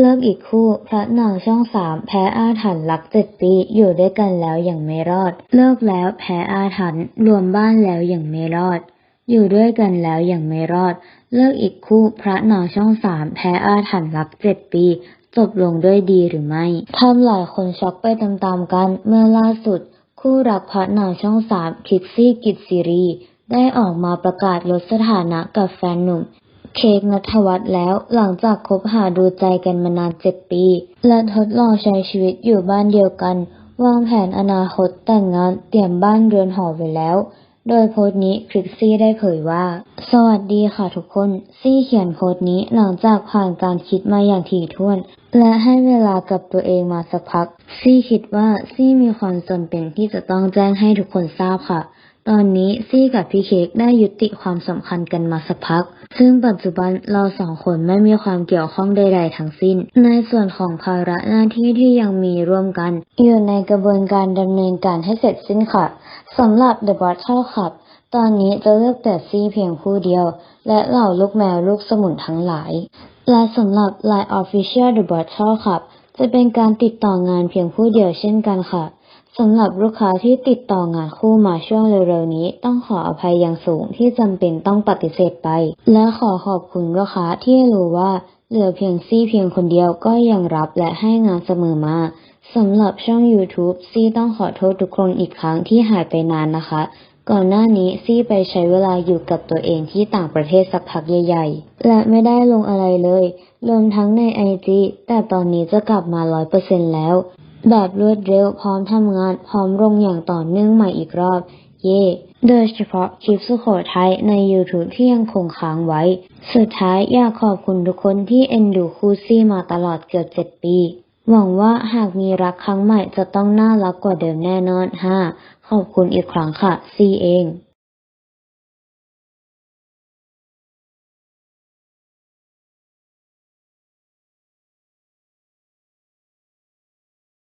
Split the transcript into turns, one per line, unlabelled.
เลิกอีกคู่พระนางช่องสามแพ้อาถรรพ์รักเจ็ดปีอยู่ด้วยกันแล้วอย่างไม่รอด เลิกแล้วแพ้อาถรรพ์รวมบ้านแล้วอย่างไม่รอด อยู่ด้วยกันแล้วอย่างไม่รอด เลิกอีกคู่พระนางช่องสามแพ้อาถรรพ์รักเจ็ดปี จบลงด้วยดีหรือไม่ทำหลายคนช็อกไปตามๆกันเมื่อล่าสุด คู่รักพระนางช่องสามคิกซี่กิตซีรีได้ออกมาประกาศลดสถานะกับแฟนหนุ่ม เค้กนัทวัฒน์แล้วหลังจากคบหาดูใจกันมานานเจ็ดปี และทดลองใช้ชีวิตอยู่บ้านเดียวกัน วางแผนอนาคตแต่งงานเตรียมบ้านเรือนหอไว้แล้ว โดยโพสต์นี้คริกซี่ได้เผยว่า สวัสดีค่ะทุกคน ซี่เขียนโพสต์นี้หลังจากผ่านการคิดมาอย่างถี่ถ้วน และให้เวลากับตัวเองมาสักพัก ซี่คิดว่าซี่มีความจำเป็นที่จะต้องแจ้งให้ทุกคนทราบค่ะ ตอนนี้ซี่กับพี่เค้กได้ยุติความสัมพันธ์กันมาสักพัก ซึ่งปัจจุบันเราสองคนไม่มีความเกี่ยวข้องใดๆทั้งสิ้น ในส่วนของภาระหน้าที่ที่ยังมีร่วมกัน อยู่ในกระบวนการดำเนินการให้เสร็จสิ้นค่ะสำหรับ The Bottle Club ตอนนี้จะเลือกแต่ซี่เพียงผู้เดียว และเหล่าลูกแมวลูกสมุนทั้งหลาย และสำหรับ Line Official The Bottle Club จะเป็นการติดต่องานเพียงผู้เดียวเช่นกันค่ะ สำหรับลูกค้าที่ติดต่องานคู่มาช่วงเร็วๆนี้ ต้องขออภัยอย่างสูงที่จำเป็นต้องปฏิเสธไป และขอขอบคุณลูกค้าที่รู้ว่าเหลือเพียงซี่เพียงคนเดียวก็ยังรับและให้งานเสมอมาสำหรับช่อง YouTube ซี่ต้องขอโทษทุกคนอีกครั้งที่หายไปนานนะคะ ก่อนหน้านี้ซี่ไปใช้เวลาอยู่กับตัวเองที่ต่างประเทศสักพักใหญ่ๆ และไม่ได้ลงอะไรเลยรวมทั้งในไอจีแต่ตอนนี้จะกลับมาร้อยเปอร์เซ็นแล้ว แบบรวดเร็วพร้อมทำงาน พร้อมลงอย่างต่อเนื่องใหม่อีกรอบ เย่โดยเฉพาะคลิปสุโขทัยใน YouTube ที่ยังคงค้างไว้ สุดท้ายอยากขอบคุณทุกคนที่เอ็นดูคูซี่มาตลอดเกือบเจ็ดปี หวังว่าหากมีรักครั้งใหม่จะต้องน่ารักกว่าเดิมแน่นอนฮะขอบคุณอีกครั้งค่ะ ซีเอง